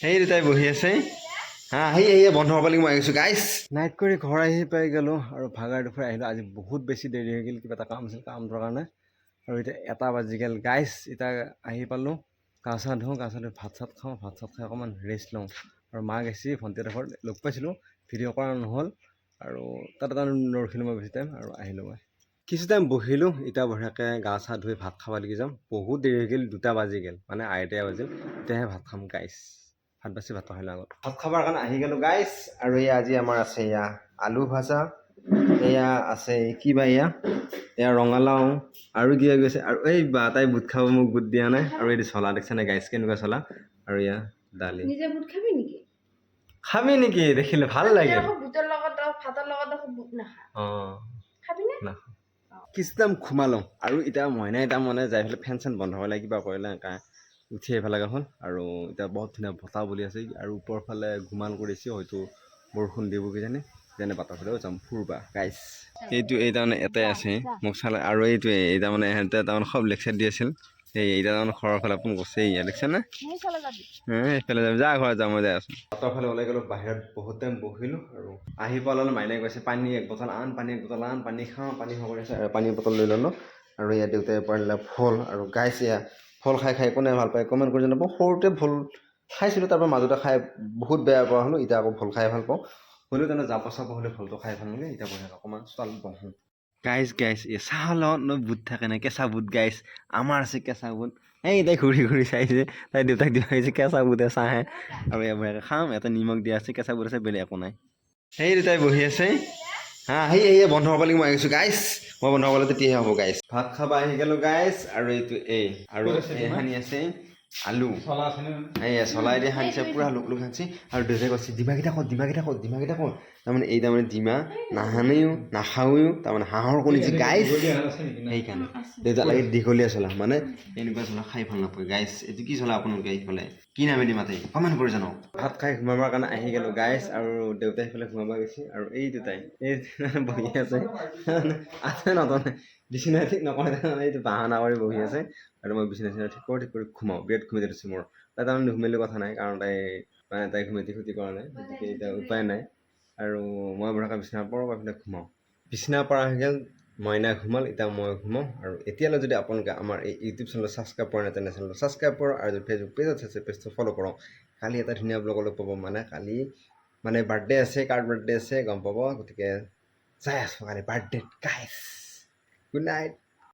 সেই দুটাই বহি আছে? হা সেই সেই বন্ধ হ'ব লাগিব আহিছোঁ। গাইছ নাইট কৰি ঘৰ আহি পাই গ'লোঁ আৰু ভাগাৰ দুখৰ আহিলোঁ। আজি বহুত বেছি দেৰি হৈ গ'ল কিবা এটা কাম আছিল কামটোৰ কাৰণে। আৰু এতিয়া এটা বাজি গ'ল। গাইছ এতিয়া আহি পালোঁ। গা চা ধুওঁ গা চা ধুই ভাত চাত খাওঁ ভাত চাত খাই অকণমান ৰেষ্ট লওঁ। আৰু মা গেছি ভণ্টিহঁতৰ ঘৰত লগ পাইছিলোঁ। ভিডিঅ' কৰা নহ'ল। আৰু তাত এটা নৰখিলোঁ মই বেছি টাইম আৰু আহিলোঁ মই। কিছু টাইম বহিলোঁ এতিয়া বঢ়িয়াকৈ গা চা ধুই ভাত খাব লাগি যাম। বহুত দেৰি হৈ গ'ল দুটা বাজি গ'ল। মানে আঢ়ৈটা বাজিল। তেতিয়াহে ভাত খাম গাইছ ভাত বাচি ভাত খাই আগত। ভাত খাবৰ কাৰণে আহি গ'লোঁ গাইছ আৰু এয়া আজি আমাৰ আছে এয়া আলু ভাজা এয়া আছে কিবা এয়া? এয়া ৰঙালাও আৰু কিবা কিবি আছে। আৰু এই বা তাই বুট খাব মোক বুট দিয়া নাই। আৰু এইটো চলা দেখিছা নাই গাইছ কেনেকুৱা চলা? আৰু এয়া দালি। নিজে বুট খাবি নেকি? খাবি নেকি? দেখিলে ভাল লাগে। আকৌ বুটৰ লগত আৰু ভাতৰ লগত আকৌ বুট নাখা অঁ। খাবিনে কিছু টাইম ঘুমালোঁ আৰু এতিয়া মইনাই এতিয়া মানে যাই পেলাই ফেন চেন বন্ধ কৰিলে কিবা কৰিলে এনেকৈ উঠি আহিব লগা হ'ল আৰু এতিয়া বহুত ধুনীয়া বতাহ বলি আছে আৰু ওপৰৰ ফালে ঘুমাল কৰিছে হয়তো বৰষুণ দিব কিজানি। যেনে বাটৰ ফালেও যাম ফুৰবা গাইছ এইটো এই তাৰমানে এটাই আছে মোক চালে আৰু এইটোৱে এই তাৰমানে সিহঁতে তাৰমানে সব লেকচাৰ দি আছিল। এই এতিয়া তাৰমানে ঘৰৰ ফালে আপুনি গৈছে ইয়াত দেখিছে নে? যাবি। এইফালে যাম যা ঘৰত যাম মই যাই আছোঁ। বাটৰ ফালে ওলাই গ'লোঁ বাহিৰত বহুত টাইম বহিলোঁ আৰু আহি পালে মাইনাই কৈছে পানী এক বটল আন পানী এক বটল আন পানী খাওঁ পানী আছে আৰু পানী বটল লৈ ল'লোঁ। আৰু ইয়াত দেউতাই পাৰিলে ফল আৰু গাইছে এয়া ফল খাই খাই কোনে ভাল পায়। কমেণ্ট কৰি জনাব। সৰুতে ফল খাইছিলোঁ তাৰপৰা মাজতে খাই বহুত বেয়া পোৱা হ'লোঁ এতিয়া আকৌ ফল খাই ভাল পাওঁ। হ'লেও তেনে যাব চাব হ'লে ফলটো খাই ভাল লাগে এতিয়া বঢ়িয়া অকণমান চোতাল বহোঁ। গাইছ গাইছ এই চাহৰ লগত ন বুট থাকে নে? কেঁচা বুট গাইছ আমাৰ আছে কেঁচা বুট। এই তাই ঘূৰি ঘূৰি চাইছে। তাই দেউতাক দিব আহিছে কেঁচা বুটে চাহে। আৰু বঢ়িয়াকৈ খাম এটা নিমখ দিয়া আছে কেঁচা বুট আছে বেলেগ একো নাই। সেই দুটাই বহি আছে। হা আহি এই বন্ধ হ'ব লাগিব মই আহিছোঁ গাইছ মই বন্ধ হ'বলৈ তেতিয়াহে হ'ব গাইছ ভাত খাব আহি গ'লোঁ গাইছ আৰু এইটো এই আৰু এই সানি আছে। আলু। এই চলাই দিয়ে সানিছে পূৰা লোক লোক সানিছে। আৰু দেউতাই কৈছে ডিমাকেইটা ক'ত ডিমাকেইটা ক'ত ডিমাকেইটা ক'ত তাৰমানে এই তাৰমানে ডিমা নাহানেও নাখাওঁও তাৰমানে হাঁহৰ কণী যে গাইছ! সেইকাৰণে। দেউতা লাগে দীঘলীয়া চলা মানে এনেকুৱা চলা খাই ভাল নাপায়। গাইছ এইটো কি চলা আপোনালোকে এইফালে কি নামেদি মাতে কমেণ্ট কৰি জানো। ভাত খাই সোমাবৰ কাৰণে আহি গ'লোঁ গাইছ আৰু দেউতাই সেইফালে সোমাব গৈছে আৰু এই দুটাই এই বহি আছে। আছে নতনে বিচনা ঠিক নকৰে এইটো বাহানা কৰি বহি আছে। আৰু মই বিচনা চিচনা ঠিক কৰি ঠিক কৰি ঘুমাওঁ বিৰাট ঘুমাই দিছোঁ মোৰ। তাই তাৰমানে নুঘুমালেও কথা নাই কাৰণ তাই মানে তাই ঘুমতি ক্ষতি কৰা নাই গতিকে এতিয়া উপায় নাই। আৰু মই বঢ়াকৈ বিচনাৰ পৰা এইফালে ঘুমাওঁ বিচনাৰ পৰা আহি গ'ল মইনা ঘুমাল এতিয়া মই ঘুমাওঁ আৰু এতিয়ালৈ যদি আপোনালোকে আমাৰ এই ইউটিউব চেনেলটো ছাবস্ক্ৰাইব কৰা নাই তেনে চেনেলটো ছাবস্ক্ৰাইব কৰক আৰু যদি ফেচবুক পেজত আছে পেজটো ফ'ল' কৰক। কালি এটা ধুনীয়া ব্লগ লগ পাব মানে কালি মানে বাৰ্থডে আছে কাৰ বাৰ্থডে আছে গম পাব। গতিকে যাই আছোঁ কালি বাৰ্থডে গাইছ গুড নাইট